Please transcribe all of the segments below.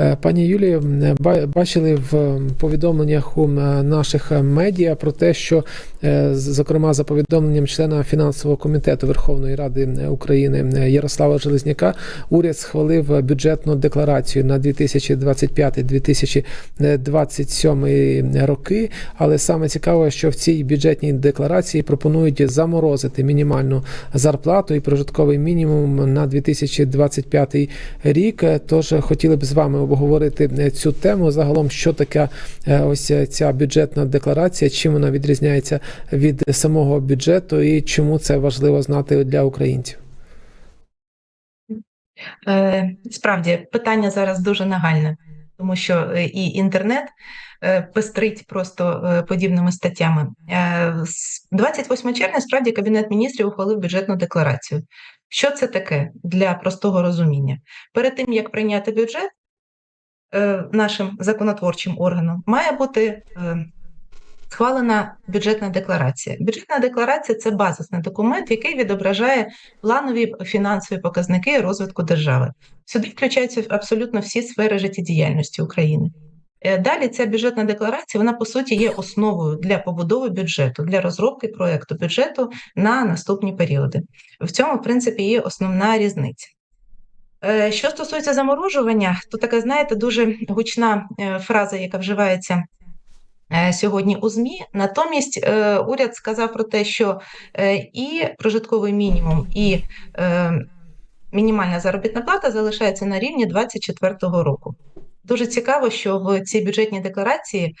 Е, Пані Юлію, м, бачили в повідомленнях у наших е, медіа про те, що, е, зокрема, за повідомленням члена фінансового комітету Верховної Ради е, України е, Ярослава Железняка, уряд схвалив е, бюджетну декларацію на 2025-2027 роки. Але саме цікаво, що в цій бюджетній декларації пропонують заморозити мінімальну зарплату і прожитковий мінімум на 2025 рік. Е, Тож хотіли б з вами обговорити е, цю тему. Загалом, що таке е, ось ця бюджетна декларація, чим вона відрізняється від самого бюджету, і чому це важливо знати для українців. Е, Справді, питання зараз дуже нагальне, тому що і інтернет пестрить просто подібними статтями. Е, з 28 червня справді Кабінет міністрів ухвалив бюджетну декларацію. Що це таке для простого розуміння? Перед тим як прийняти бюджет нашим законотворчим органом, має бути е, схвалена бюджетна декларація. Бюджетна декларація це базисний документ, який відображає планові фінансові показники розвитку держави. Сюди включаються абсолютно всі сфери життєдіяльності України. Е, Далі ця бюджетна декларація, вона по суті є основою для побудови бюджету, для розробки проекту бюджету на наступні періоди. В цьому, в принципі, є основна різниця. Е, Що стосується заморожування, то така, знаєте, дуже гучна е, фраза, яка вживається е, сьогодні у ЗМІ. Натомість уряд сказав про те, що і прожитковий мінімум, і мінімальна заробітна плата залишається на рівні 2024 року. Дуже цікаво, що в цій бюджетній декларації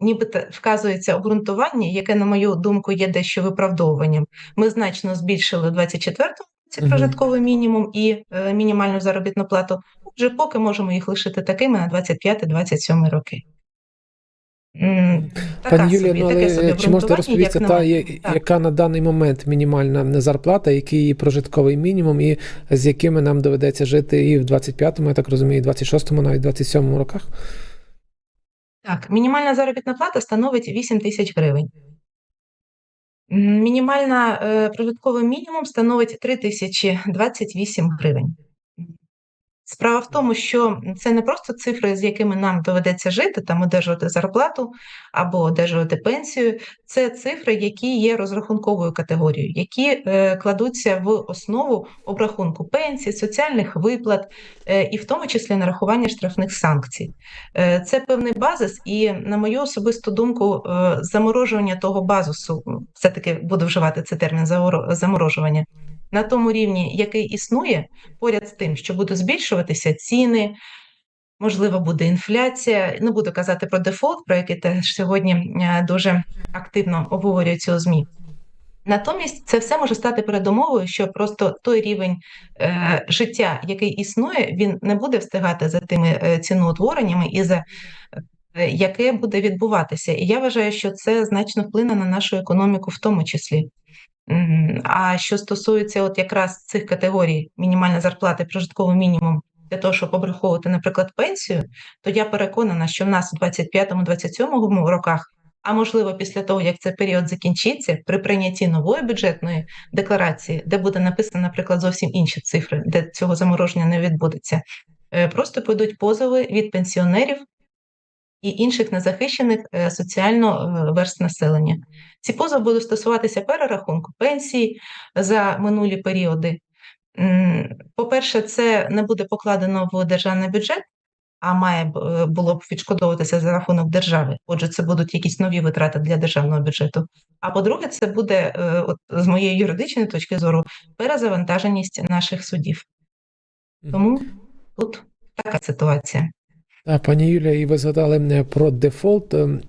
нібито вказується обґрунтування, яке, на мою думку, є дещо виправдовуванням. Ми значно збільшили у 2024 Мгм. прожитковий мінімум і е, мінімальну заробітну плату. Отже, поки можемо їх лишити такими на 25-27 роки. Така Пані Юлія, собі- ну таке собі чи можете розповісти, як на та є- Так. яка на даний момент мінімальна зарплата, який її прожитковий мінімум, і з якими нам доведеться жити і в 25-му, я так розумію, і в 26-му, навіть 27-му роках? Так, мінімальна заробітна плата становить 8 тисяч гривень. Мінімальна е, прожитковий мінімум становить 3028 гривень. Справа в тому, що це не просто цифри, з якими нам доведеться жити, там одержувати зарплату або одержувати пенсію. Це цифри, які є розрахунковою категорією, які е, кладуться в основу обрахунку пенсій, соціальних виплат е, і в тому числі нарахування штрафних санкцій. Е, Це певний базис, і на мою особисту думку, е, заморожування того базису, все-таки буду вживати цей термін заморожування, на тому рівні, який існує, поряд з тим, що будуть збільшуватися ціни, можливо, буде інфляція. Не буду казати про дефолт, про який теж сьогодні е, дуже активно обговорюється у ЗМІ. Натомість це все може стати передумовою, що просто той рівень е, життя, який існує, він не буде встигати за тими е, ціноутвореннями і за е, яке буде відбуватися. І я вважаю, що це значно вплине на нашу економіку в тому числі. А що стосується от якраз цих категорій мінімальна зарплата і прожитковий мінімум для того, щоб обраховувати, наприклад, пенсію, то я переконана, що в нас у 25-27 роках, а можливо, після того, як цей період закінчиться, при прийнятті нової бюджетної декларації, де буде написано, наприклад, зовсім інші цифри, де цього замороження не відбудеться, е, просто пойдуть позови від пенсіонерів і інших незахищених е, соціально е, верст населення. Ці позови будуть стосуватися перерахунку пенсій за минулі періоди. По-перше, це не буде покладено в державний бюджет, а має е, було б відшкодовуватися за рахунок держави. Отже, це будуть якісь нові витрати для державного бюджету. А по-друге, це буде, от, з моєї юридичної точки зору, перезавантаженість наших судів. Тому тут така ситуація. Пані Юлія, і ви згадали про дефолт. Ем,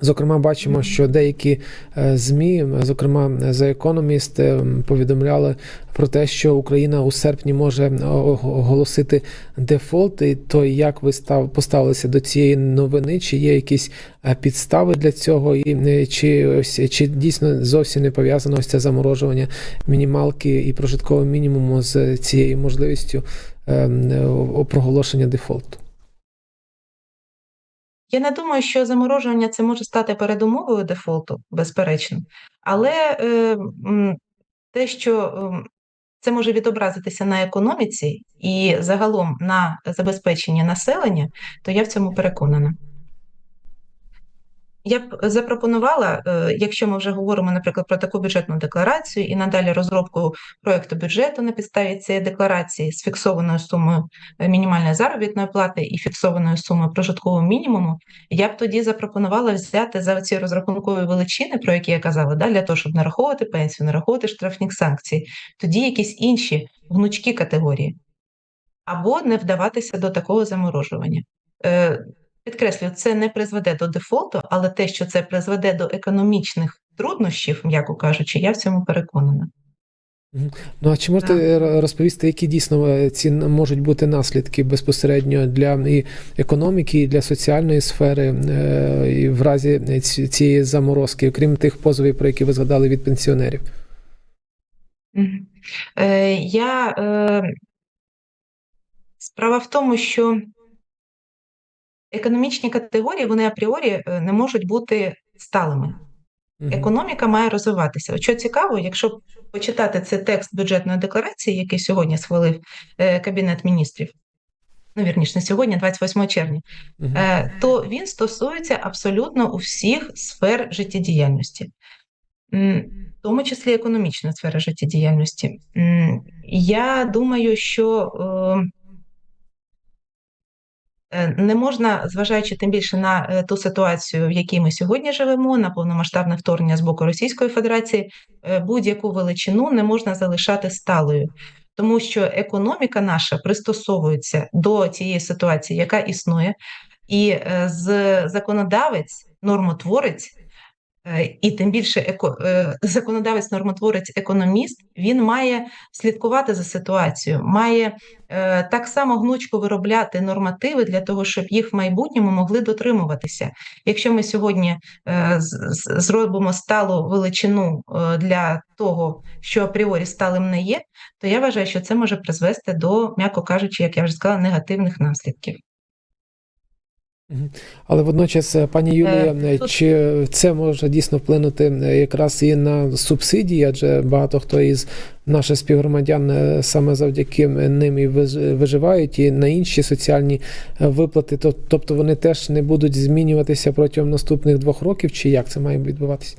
Зокрема, бачимо, що деякі е, ЗМІ, зокрема The Economist, е, повідомляли про те, що Україна у серпні може е, оголосити дефолт. І то як ви став поставилися до цієї новини? Чи є якісь е, підстави для цього, і чи ось чи дійсно зовсім не пов'язано ось це заморожування мінімалки і прожиткового мінімуму з цією можливістю ем, проголошення дефолту? Я не думаю, що заморожування це може стати передумовою дефолту, безперечно. Але е, те, що ем, це може відобразитися на економіці і загалом на забезпеченні населення, то я в цьому переконана. Я б запропонувала, е, якщо ми вже говоримо, наприклад, про таку бюджетну декларацію і надалі розробку проекту бюджету на підставі цієї декларації з фіксованою сумою е, мінімальної заробітної плати і фіксованою сумою прожиткового мінімуму, я б тоді запропонувала взяти за ці розрахункові величини, про які я казала, да, для того, щоб нараховувати пенсію, нараховувати штрафні санкції, тоді якісь інші гнучкі категорії, або не вдаватися до такого заморожування. Е, Підкреслюю, це не призведе до дефолту, але те, що це призведе до економічних труднощів, м'яко кажучи, я в цьому переконана. Ну а чи можете р- розповісти, які дійсно е, ці можуть бути наслідки безпосередньо для і економіки, і для соціальної сфери е, і в разі цієї заморозки, окрім тих позовів, про які ви згадали від пенсіонерів? Е, Я е, справа в тому, що економічні категорії вони апріорі е, не можуть бути сталими. Економіка має розвиватися. От Що цікаво, якщо почитати цей текст бюджетної декларації, який сьогодні схвалив е, Кабінет міністрів, ну вірніше, не сьогодні, 28 червня, е, то він стосується абсолютно у всіх сфер життєдіяльності, в тому числі економічної сфери життєдіяльності. Я думаю, що не можна, зважаючи тим більше на е, ту ситуацію, в якій ми сьогодні живемо, на повномасштабне вторгнення з боку Російської Федерації, е, будь-яку величину не можна залишати сталою. Тому що економіка наша пристосовується до тієї ситуації, яка існує, і е, з законодавець, нормотворець, е, і тим більше еко, е, законодавець, нормотворець, економіст, він має слідкувати за ситуацією, має е, так само гнучко виробляти нормативи для того, щоб їх в майбутньому могли дотримуватися. Якщо ми сьогодні е, зробимо сталу величину е, для того, що апріорі сталим не є, то я вважаю, що це може призвести до, м'яко кажучи, як я вже сказала, негативних наслідків. Але водночас, е, пані Юлія, е, чи це може дійсно вплинути е, якраз і на субсидії, адже багато хто із наших співгромадян е, саме завдяки ним і виживають, і на інші соціальні е, виплати, тобто вони теж не будуть змінюватися протягом наступних двох років, чи як це має відбуватися?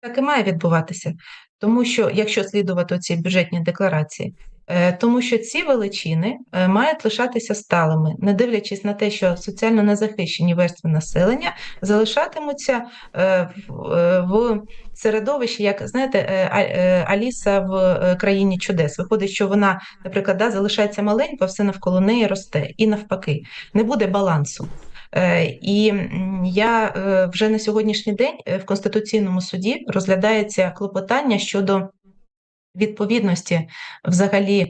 Так і має відбуватися, тому що якщо слідувати цій бюджетній декларації, е, тому що ці величини е, мають лишатися сталими, не дивлячись на те, що соціально незахищені верстви населення залишатимуться е, в, е, середовищі, як знаєте, е, е, Аліса в е, країні чудес. Виходить, що вона, наприклад, да, залишається маленька, все навколо неї росте, і навпаки, не буде балансу. Е, І я е, вже на сьогоднішній день е, в Конституційному суді розглядається клопотання щодо відповідності взагалі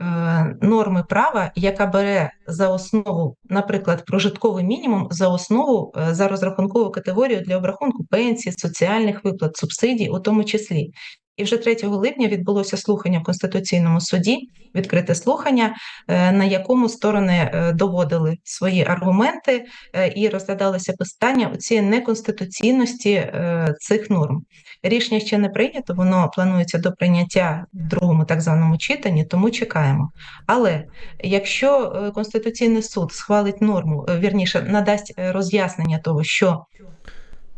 е, норми права, яка бере за основу, наприклад, прожитковий мінімум за основу е, за розрахункову категорію для обрахунку пенсій, соціальних виплат, субсидій, у тому числі. І вже 3 липня відбулося слухання в Конституційному суді, відкрите слухання, е, на якому сторони е, доводили свої аргументи е, і розглядалося питання у цієї неконституційності цих норм. Рішення ще не прийнято, воно планується до прийняття в другому так званому читанні, тому чекаємо. Але якщо Конституційний суд схвалить норму, вірніше надасть роз'яснення того, що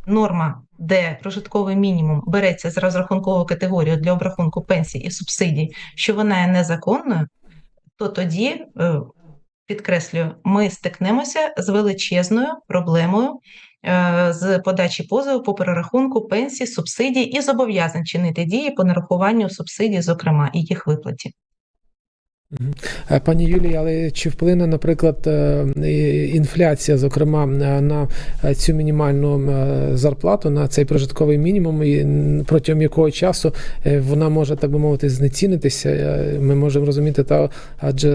норма, де прожитковий мінімум береться з розрахункової категорії для обрахунку пенсій і субсидій, що вона є незаконною, то тоді, е, підкреслюю, ми стикнемося з величезною проблемою е, з подачі позову по перерахунку пенсій, субсидій і зобов'язань чинити дії по нарахуванню субсидій, зокрема, і їх виплаті. Е, Пані Юлія, але чи вплине, наприклад, е, інфляція, зокрема, е, на цю мінімальну зарплату, на цей прожитковий мінімум, і протягом якого часу вона може, так би мовити, знецінитися? Ми можемо розуміти, та адже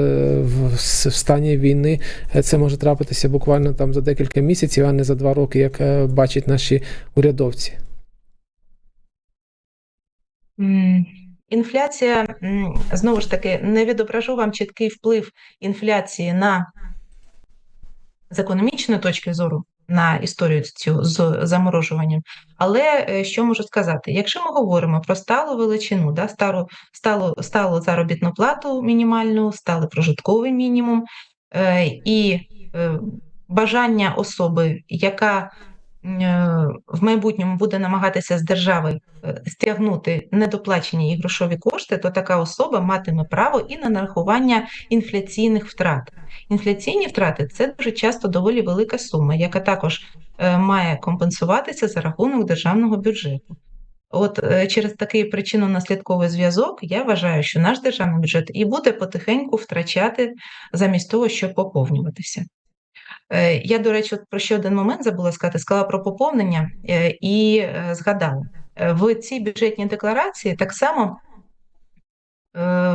в стані війни це може трапитися буквально там за декілька місяців, а не за два роки, як бачать наші урядовці. М, Інфляція, знову ж таки, не відображу вам чіткий вплив інфляції на з економічної точки зору, на історію цю з заморожуванням. Але е, що можу сказати? Якщо ми говоримо про сталу величину, да, сталу, сталу, сталу заробітну плату мінімальну, сталий прожитковий мінімум е, і е, бажання особи, яка в майбутньому буде намагатися з держави е, стягнути недоплачені їй грошові кошти, то така особа матиме право і на нарахування інфляційних втрат. Інфляційні втрати це дуже часто доволі велика сума, яка також е, має компенсуватися за рахунок державного бюджету. От е, через такий причинно-наслідковий зв'язок я вважаю, що наш державний бюджет і буде потихеньку втрачати замість того, щоб поповнюватися. Е, Я, до речі, от про ще один момент забула сказати, сказала про поповнення е, і е, згадала. В цій бюджетній декларації так само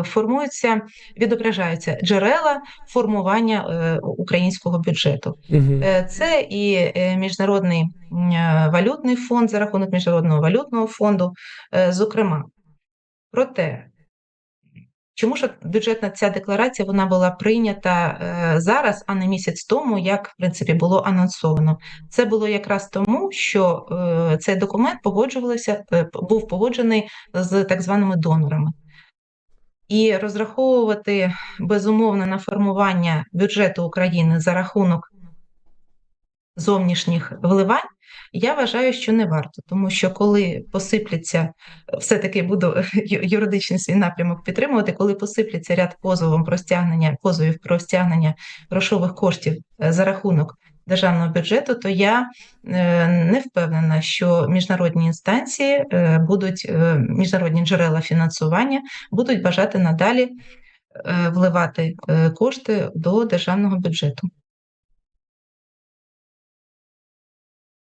формуються, відображаються джерела формування українського бюджету. Угу. Це і Міжнародний валютний фонд за рахунок Міжнародного валютного фонду, зокрема. Проте, чому ж бюджетна ця декларація вона була прийнята е, зараз, а не місяць тому, як в принципі було анонсовано? Це було якраз тому, що е, цей документ погоджувався, е, був погоджений з так званими донорами. І розраховувати безумовно на формування бюджету України за рахунок зовнішніх вливань, я вважаю, що не варто, тому що коли посипляться, все-таки буду юридичний свій напрямок підтримувати, коли посипляться ряд позовом про стягнення позовів про стягнення грошових коштів е, за рахунок державного бюджету, то я е, не впевнена, що міжнародні інстанції е, будуть е, міжнародні джерела фінансування будуть бажати надалі е, вливати е, кошти до державного бюджету.